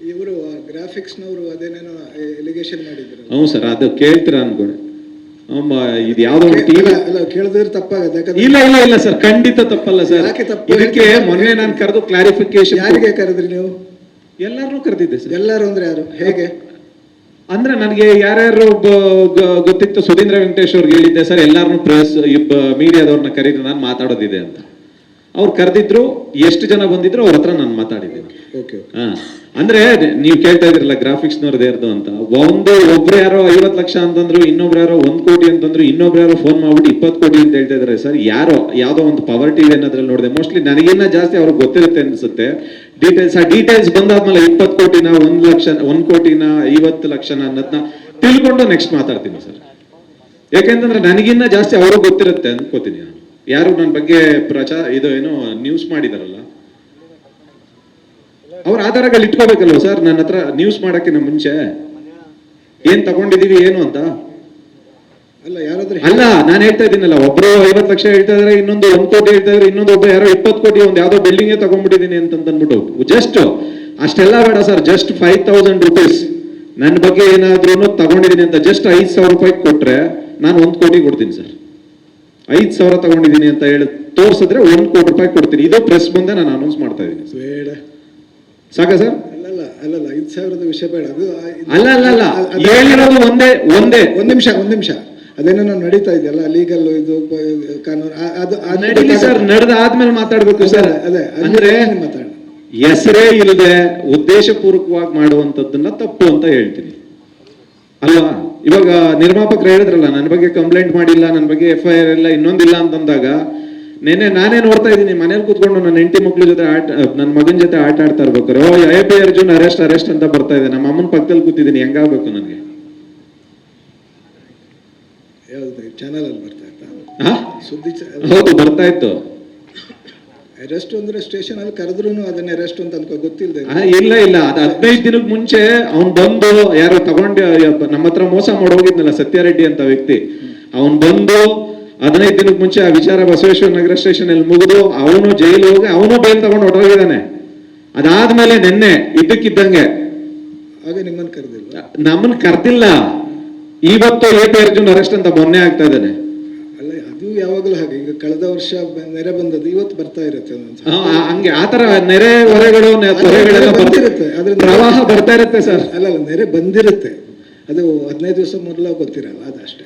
ಇವರು ಗ್ರಾಫಿಕ್ಸ್ನವರು ಅದೇನೇನೋ ಎಲಿಗೇಷನ್ ಮಾಡಿದ್ರು. ಹ್ಞೂ ಸರ್ ಅದು ಕೇಳ್ತೀರ ಅನ್ಕೊಂಡೆ ಅಮ್ಮ ಇದು ಯಾವುದೋ ಒಂದು ಟಿವಿ ಇಲ್ಲ ಕೇಳಿದ್ರೆ ತಪ್ಪಾಗತ್ತೆ ಯಾಕಂದ್ರೆ ಇಲ್ಲ ಇಲ್ಲ ಇಲ್ಲ ಸರ್ ಖಂಡಿತ ತಪ್ಪಲ್ಲ ಸರ್. ಯಾಕೆ ತಪ್ಪು? ಇದಕ್ಕೆ ಮೊನ್ನೆ ನಾನು ಕರೆದು ಕ್ಲಾರಿಫಿಕೇಶನ್ ಯಾರಿಗೆ ಕರೆದ್ರಿ ನೀವು? ಎಲ್ಲಾರನ್ನೂ ಕರೆದಿದ್ದೆ ಸರ್. ಎಲ್ಲರೂ ಅಂದ್ರೆ ಯಾರು? ಹೇಗೆ? ಅಂದ್ರೆ ನನಗೆ ಯಾರ್ಯಾರು ಬ- ಗ- ಗೊತ್ತಿತ್ತು ಸುಧೀಂದ್ರ ವೆಂಕಟೇಶ್ ಅವ್ರಿಗೆ ಹೇಳಿದ್ದೆ ಸರ್ ಎಲ್ಲಾರನ್ನೂ ಪ್ರೆಸ್ ಮೀಡಿಯಾದವ್ರನ್ನ ಕರೀರಿ ನಾನು ಮಾತಾಡೋದಿದೆ ಅಂತ. ಅವ್ರು ಕರೆದಿದ್ರು ಎಷ್ಟು ಜನ ಬಂದಿದ್ರು ಅವ್ರ ಹತ್ರ ನಾನು ಮಾತಾಡಿದ್ದೀನಿ. ಅಂದ್ರೆ ನೀವು ಕೇಳ್ತಾ ಇದ್ರಲ್ಲ ಗ್ರಾಫಿಕ್ಸ್ನವ್ರದ್ದು ಯಾರ್ದು ಅಂತ. ಒಂದು ಒಬ್ರು ಯಾರೋ ಐವತ್ ಲಕ್ಷ ಅಂತಂದ್ರು, ಇನ್ನೊಬ್ರು ಯಾರೋ ಒಂದ್ ಕೋಟಿ ಅಂತಂದ್ರು, ಇನ್ನೊಬ್ರು ಯಾರೋ ಫೋನ್ ಮಾಡ್ಬಿಟ್ಟು ಇಪ್ಪತ್ತು ಕೋಟಿ ಅಂತ ಹೇಳ್ತಾ ಇದಾರೆ. ಸರ್, ಯಾರೋ, ಯಾವ್ದೋ ಒಂದು ಪವರ್ಟಿ ಇದೆ ಅನ್ನೋದ್ರಲ್ಲಿ ನೋಡಿದೆ. ಮೋಸ್ಟ್ಲಿ ನನಗಿನ್ನ ಜಾಸ್ತಿ ಅವ್ರಿಗೆ ಗೊತ್ತಿರುತ್ತೆ ಅನ್ಸುತ್ತೆ. ಡೀಟೇಲ್ಸ್ ಆ ಡೀಟೇಲ್ಸ್ ಬಂದಾದ್ಮೇಲೆ ಇಪ್ಪತ್ತು ಕೋಟಿನ, ಒಂದ್ ಲಕ್ಷ, ಒಂದ್ ಕೋಟಿನ, ಐವತ್ತು ಲಕ್ಷನ ಅನ್ನೋದನ್ನ ತಿಳ್ಕೊಂಡು ನೆಕ್ಸ್ಟ್ ಮಾತಾಡ್ತೀನಿ ಸರ್. ಯಾಕೆಂತಂದ್ರೆ ನನಗಿನ್ನ ಜಾಸ್ತಿ ಅವ್ರಿಗೆ ಗೊತ್ತಿರುತ್ತೆ ಅನ್ಕೋತೀನಿ ನಾನು. ಯಾರು ನನ್ನ ಬಗ್ಗೆ ಪ್ರಚಾರ ಇದು ಏನೋ ನ್ಯೂಸ್ ಮಾಡಿದಾರಲ್ಲ. ಅವ್ರ ಆಧಾರಗಳು ಇಟ್ಕೋಬೇಕಲ್ವ ಸರ್? ನನ್ನ ಹತ್ರ ನ್ಯೂಸ್ ಮಾಡಕ್ಕಿಂತ ಮುಂಚೆ. ಏನ್ ತಗೊಂಡಿದೀವಿ ಏನು ಅಂತ? ಅಲ್ಲ ಯಾರಾದ್ರೂ ಅಲ್ಲ ನಾನು ಹೇಳ್ತಾ ಇದ್ದೀನಲ್ಲ ಒಬ್ರು ಐವತ್ ಲಕ್ಷ ಹೇಳ್ತಾ ಇದ್ರೆ ಇನ್ನೊಂದು ಒಂದ್ ಕೋಟಿ ಹೇಳ್ತಾ ಇದ್ರೆ ಇನ್ನೊಂದು ಒಬ್ಬ ಯಾರೋ ಇಪ್ಪತ್ತು ಕೋಟಿ ಒಂದು ಯಾವ್ದೋ ಬಿಲ್ಡಿಂಗ್ ತಗೊಂಡ್ಬಿಟ್ಟಿದೀನಿ ಅಂತ ಅಂದ್ಬಿಟ್ಟು ಜಸ್ಟ್ ಅಷ್ಟೆಲ್ಲ ಬೇಡ sir just five thousand rupees ನನ್ನ ಬಗ್ಗೆ ಏನಾದ್ರೂ ತಗೊಂಡಿದ್ದೀನಿ ಅಂತ ಜಸ್ಟ್ ಐದು ಸಾವಿರ ರೂಪಾಯಿ ಕೊಟ್ರೆ ನಾನು ಒಂದ್ ಕೋಟಿ ಕೊಡ್ತೀನಿ ಸರ್. ಐದು ಸಾವಿರ ತಗೊಂಡಿದ್ದೀನಿ ಅಂತ ಹೇಳಿ ತೋರ್ಸಿದ್ರೆ ಒಂದ್ ಕೋಟಿ ರೂಪಾಯಿ ಕೊಡ್ತೀನಿ. ಇದು ಪ್ರೆಸ್ ಮುಂದೆ ನಾನು ಅನೌನ್ಸ್ ಮಾಡ್ತಾ ಇದ್ದೀನಿ ಬೇಡ. ಸಾಕ ಸರ್? ಅಲ್ಲಲ್ಲ ಐದು ಸಾವಿರದ ವಿಷಯ ಬೇಡ. ಅದು ಅಲ್ಲ ಅಲ್ಲ ಹೇಳಿರೋದು ಒಂದೇ ಒಂದೇ. ಒಂದ್ ನಿಮಿಷ ಒಂದ್ ನಿಮಿಷ. ಅದೇನೋ ನಡೀತಾ ಇದೆಯಲ್ಲ ಲೀಗಲ್ ಇದು ಕಾನೂನು ಅದು ನಡೀಲಿ ಸರ್ ನಡೆದ ಆದ್ಮೇಲೆ ಮಾತಾಡ್ಬೇಕು ಸರ್. ಅದೇ ಅದೇ ಅಂದ್ರೆ ಮಾತಾಡ. ಹೆಸರೇ ಇಲ್ಲದೆ ಉದ್ದೇಶಪೂರ್ವಕವಾಗಿ ಮಾಡುವಂತದ್ದನ್ನ ತಪ್ಪು ಅಂತ ಹೇಳ್ತೀನಿ. ಅಲ್ವಾ? ಇವಾಗ ನಿರ್ಮಾಪಕರು ಹೇಳಿದ್ರಲ್ಲ ನನ್ನ ಬಗ್ಗೆ ಕಂಪ್ಲೇಂಟ್ ಮಾಡಿಲ್ಲ ನನ್ನ ಬಗ್ಗೆ ಎಫ್ ಐ ಆರ್ ಇಲ್ಲ ಇನ್ನೊಂದಿಲ್ಲ ಅಂತಂದಾಗ ನೆನ್ನೆ ನಾನೇ ನೋಡ್ತಾ ಇದ್ದೀನಿ ಮನೇಲಿ ಕೂತ್ಕೊಂಡು ನನ್ನ ಹೆಂಡತಿ ಮಕ್ಳ ಜೊತೆ ಆಟ ನನ್ನ ಮಗನ ಜೊತೆ ಆಟ ಆಡ್ತಾ ಇರ್ಬೇಕಾರೆ ಓ A P Arjun arrest arrest ಅಂತ ಬರ್ತಾ ಇದೆ ನಮ್ಮ ಅಮ್ಮನ ಪಕ್ಕದಲ್ಲಿ ಕೂತಿದ್ದೀನಿ ಹೆಂಗಾಗ್ಬೇಕು ನನಗೆ? ಚಾನಲ್ ಅಲ್ಲಿ ಬರ್ತಾ ಇತ್ತಾ? ಸುದ್ದಿ ಹೌದು ಬರ್ತಾ ಇತ್ತು. ಅರೆಸ್ಟ್ ಅಂದ್ರೆ ಸ್ಟೇಷನ್ ಅಲ್ಲಿ ಕರೆದ್ರು ಅದನ್ನ ಅರೆಸ್ಟ್ ಅಂತ ಅನ್ಕೋ ಗೊತ್ತಿಲ್ಲದೆ ಇಲ್ಲ ಇಲ್ಲ ಅದು ಹದಿನೈದು ದಿನಕ್ಕೆ ಮುಂಚೆ ಅವ್ನ್ ಬಂದು ಯಾರೋ ತಗೊಂಡು ನಮ್ಮ ಹತ್ರ ಮೋಸ ಮಾಡೋಗಿದ್ನಲ್ಲ ಸತ್ಯಾರೆಡ್ಡಿ ಅಂತ ವ್ಯಕ್ತಿ ಅವನ್ ಬಂದು ಹದಿನೈದು ದಿನಕ್ಕೆ ಮುಂಚೆ ಆ ವಿಚಾರ ಬಸವೇಶ್ವರ ನಗರ ಸ್ಟೇಷನ್ ಅಲ್ಲಿ ಮುಗಿದು ಅವನು ಜೈಲು ಹೋಗಿ ಅವನು ಬೇಲ್ ತಗೊಂಡು ಹೊರಟೋಗಿದ್ದಾನೆ ಅದಾದ್ಮೇಲೆ ನಿನ್ನೆ ಇದ್ದಕ್ಕಿದ್ದಂಗೆ ನಿಮ್ಮನ್ನ ಕರೆದಿಲ್ಲ ನಮ್ಮನ್ ಕರ್ದಿಲ್ಲ. ಇವತ್ತು ಎ ಪಿ ಅರ್ಜುನ್ ಅರೆಸ್ಟ್ ಅಂತ ಮೊನ್ನೆ ಆಗ್ತಾ ಇದ್ದಾನೆ. ಅಲ್ಲ ಅದು ಯಾವಾಗಲೂ ಹಾಗೆ. ಈಗ ಕಳೆದ ವರ್ಷ ನೆರೆ ಬಂದದ್ದು ಇವತ್ತು ಬರ್ತಾ ಇರುತ್ತೆ ಹಂಗೆ ಆತರ ನೆರೆ ಹೊರೆಗಳು ನೆ- ತೊರೆಗಳೆಲ್ಲ ಬರ್ತಾ- ಬಂದಿರುತ್ತೆ. ಪ್ರವಾಹ ಬರ್ತಾ ಇರುತ್ತೆ ಸರ್. ಅಲ್ಲ ಅಲ್ಲ ನೆರೆ ಬಂದಿರುತ್ತೆ. ಅದು ಹದಿನೈದು ದಿವಸ ಮೊದಲ ಗೊತ್ತಿರಲ್ಲ ಅದಷ್ಟೇ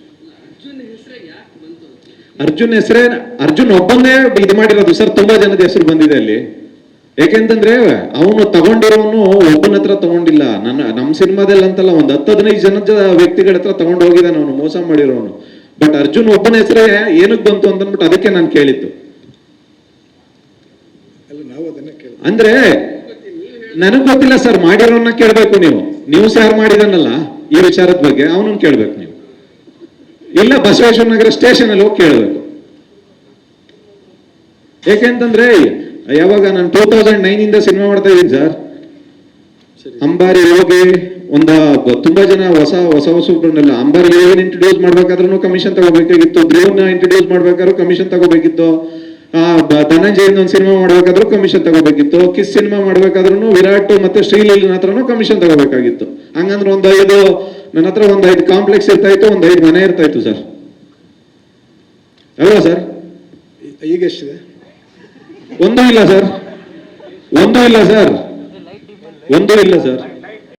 ಅರ್ಜುನ್ ಹೆಸರೇ ಅರ್ಜುನ್ ಒಬ್ಬನೇ ಇದು ಮಾಡಿರೋದು. ಸರ್ ತುಂಬಾ ಜನದ ಹೆಸರು ಬಂದಿದೆ ಅಲ್ಲಿ. ಯಾಕೆಂತಂದ್ರೆ ಅವನು ತಗೊಂಡಿರೋನು ಒಬ್ಬನ ಹತ್ರ ತಗೊಂಡಿಲ್ಲ. ನನ್ನ ನಮ್ಮ ಸಿನಿಮಾದಲ್ಲಿ ಅಂತಲ್ಲ ಒಂದು ಹತ್ತು ಹದಿನೈದು ಜನದ ವ್ಯಕ್ತಿಗಳ ಹತ್ರ ತಗೊಂಡು ಹೋಗಿದ್ದಾನೆ ಅವನು ಮೋಸ ಮಾಡಿರೋನು. ಬಟ್ ಅರ್ಜುನ್ ಒಬ್ಬನ ಹೆಸರೇ ಏನಕ್ಕೆ ಬಂತು ಅಂತಂದ್ಬಿಟ್ಟು ಅದಕ್ಕೆ ನಾನು ಕೇಳಿದ್ದು. ಅಂದ್ರೆ ನನಗ್ ಗೊತ್ತಿಲ್ಲ ಸರ್ ಮಾಡಿರೋನ್ನ ಕೇಳ್ಬೇಕು ನೀವು. ನೀವು ಸಾರ್ ಮಾಡಿದಾನಲ್ಲ ಈ ವಿಚಾರದ ಬಗ್ಗೆ ಅವನನ್ನು ಕೇಳ್ಬೇಕು ಇಲ್ಲ ಬಸವೇಶ್ವರ ನಗರ ಸ್ಟೇಷನ್ ಅಲ್ಲಿ ಹೋಗಿ ಕೇಳಬೇಕು. ಏಕೆಂತಂದ್ರೆ ಯಾವಾಗ ನಾನು ಟೂ ತೌಸಂಡ್ ನೈನ್ ಇಂದ ಸಿನಿಮಾ ಮಾಡ್ತಾ ಇದ್ದೀನಿ ಸರ್. ಅಂಬಾರಿ ಹೋಗಿ ಒಂದ ತುಂಬಾ ಜನ ಹೊಸ ಹೊಸ ಹೊಸ ಅಂಬಾರಿ ಏನ್ ಇಂಟ್ರೊಡ್ಯೂಸ್ ಮಾಡ್ಬೇಕಾದ್ರೂ ಕಮಿಷನ್ ತಗೋಬೇಕಾಗಿತ್ತು ಧ್ರುವನ ಇಂಟ್ರೊಡ್ಯೂಸ್ ಮಾಡ್ಬೇಕಾದ್ರೂ ಕಮಿಷನ್ ತಗೋಬೇಕಿತ್ತು ಆ ಬ- ಒಂದು ಸಿನಿಮಾ ಮಾಡ್ಬೇಕಾದ್ರೂ ಕಮಿಷನ್ ತಗೋಬೇಕಿತ್ತು ಕಿಸ್ ಸಿನಿಮಾ ಮಾಡ್ಬೇಕಾದ್ರೂ ವಿರಾಟ್ ಮತ್ತೆ ಶ್ರೀಲೀಲನ ಹತ್ರನೂ ಕಮಿಷನ್ ತಗೋಬೇಕಾಗಿತ್ತು. ಹಂಗಂದ್ರೆ ಒಂದು ಐದು ನನ್ನ ಹತ್ರ ಒಂದು ಐದು ಕಾಂಪ್ಲೆಕ್ಸ್ ಇರ್ತಾ ಇತ್ತು ಒಂದು ಐದು ಮನೆ ಇರ್ತಾ ಇತ್ತು ಸರ್. ಅಲ್ವಾ ಸರ್? ಈಗ ಎಷ್ಟಿದೆ? ಒಂದೂ ಇಲ್ಲ ಸರ್. ಒಂದೂ ಇಲ್ಲ ಸರ್. ಒಂದೂ ಇಲ್ಲ ಸರ್.